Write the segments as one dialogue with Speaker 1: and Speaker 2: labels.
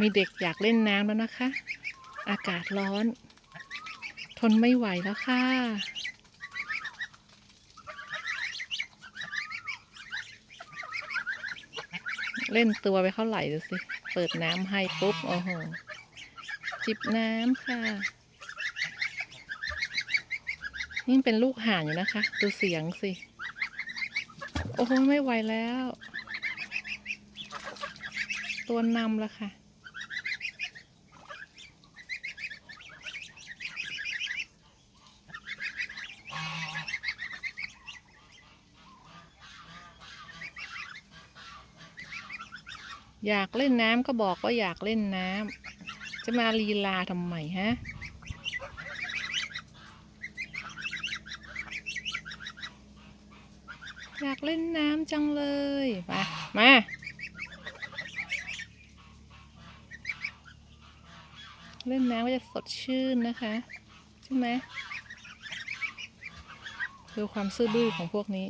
Speaker 1: มีเด็กอยากเล่นน้ำแล้วนะคะ อากาศร้อน ทนไม่ไหวแล้วค่ะ เล่นตัวไปเท่าไหร่ดูสิ เปิดน้ำให้ปุ๊บ โอ้โห จิบน้ำค่ะ นี่เป็นลูกห่านอยู่นะคะ ดูเสียงสิ โอ้โห ไม่ไหวแล้ว ตัวนำแล้วค่ะ อยากเล่นน้ำก็บอกว่าอยากเล่นน้ำจะมาลีลาทำไมฮะอยากเล่นน้ำจังเลยมามาเล่นน้ำก็จะสดชื่นนะคะ ใช่ไหมดูความซื่อบื้อของพวกนี้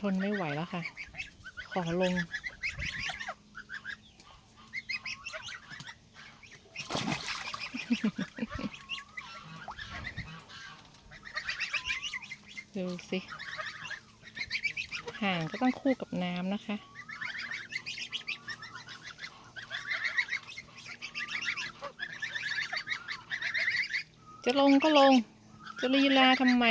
Speaker 1: ทนไม่ไหวแล้วค่ะ ขอลง ดูสิ ห่างก็ต้องคู่กับน้ำนะคะจะลงก็ลง จะลีลาทำไม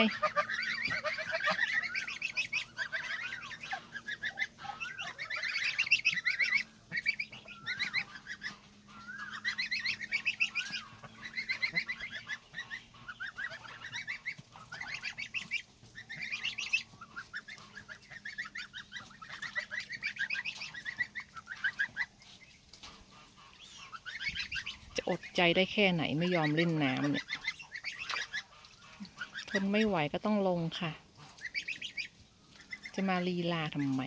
Speaker 1: จะอดใจได้แค่ไหนไม่ยอมเล่นน้ำเนี่ย ทนไม่ไหวก็ต้องลงค่ะ จะมาลีลาทำไม